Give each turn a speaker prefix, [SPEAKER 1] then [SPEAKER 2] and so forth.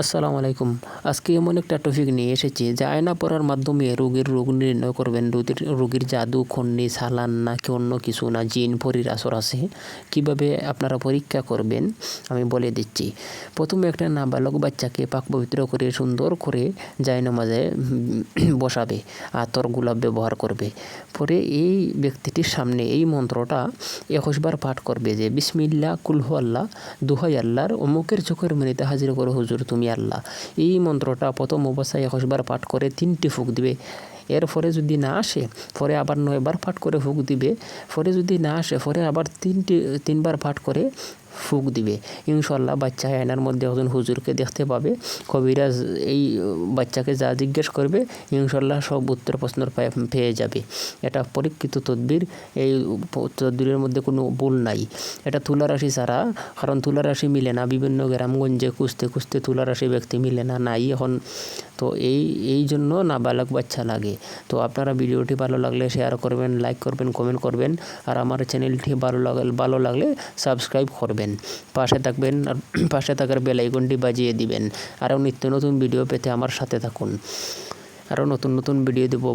[SPEAKER 1] আসসালামু আলাইকুম। আজকে এমন একটা টপিক নিয়ে এসেছি যে আয়না পড়ার মাধ্যমে রোগীর রোগ নির্ণয় করবেন। রোগীর রোগীর জাদু খন্ডি সালান নাকি অন্য কিছু না? জিন, পরির আসর আছে। কীভাবে আপনারা পরীক্ষা করবেন? আমি বলে দিচ্ছি। প্রথমে একটা নাবালক বাচ্চাকে পাক পবিত্র করে, সুন্দর করে জায়নামাজে বসাবে আতর গোলাপ ব্যবহার করবে। পরে এই ব্যক্তিটির সামনে এই মন্ত্রটা একুশবার পাঠ করবে যে বিসমিল্লা কুলহু আল্লাহ দুহাই আল্লাহর, অমুকের চোখের মিনিতে হাজির করো হুজুর, তুমি আল্লাহ। এই মন্ত্রটা প্রথম অবস্থায় একুশবার পাঠ করে তিনটি ফুক দিবে। এর পরে যদি না আসে, পরে আবার নয়বার পাঠ করে ফুক দিবে। পরে যদি না আসে, পরে আবার তিনটি, তিনবার পাঠ করে ফুক দিবে। ইনশাল্লাহ বাচ্চা আয়নার মধ্যে একজন হুজুরকে দেখতে পাবে। কবিরাজ এই, বাচ্চাকে যা জিজ্ঞেস করবে ইনশাল্লাহ সব উত্তর প্রশ্নের পায়ে- যাবে। এটা পরীক্ষিত তদ্বির। এই তদ্বিরের মধ্যে কোনো ভুল নাই। এটা তুলা রাশি ছাড়া, কারণ তুলা রাশি মিলে না। বিভিন্ন গ্রামগঞ্জে খুঁজতে খুঁজতে তুলা রাশি ব্যক্তি মিলে না, নাই এখন। তো এই এই জন্য নাবালক বাচ্চা লাগে। তো আপনারা ভিডিওটি ভালো লাগলে শেয়ার করবেন লাইক করবেন কমেন্ট করবেন। আর আমার চ্যানেলটি ভালো লাগলে ভালো লাগলে সাবস্ক্রাইব করবেন। পাশে থাকবেন আর পাশে থাকার বেল বাজিয়ে দিবেন। আরও নিত্য নতুন ভিডিও পেতে আমার সাথে থাকুন। আরও নতুন নতুন ভিডিও দেবো।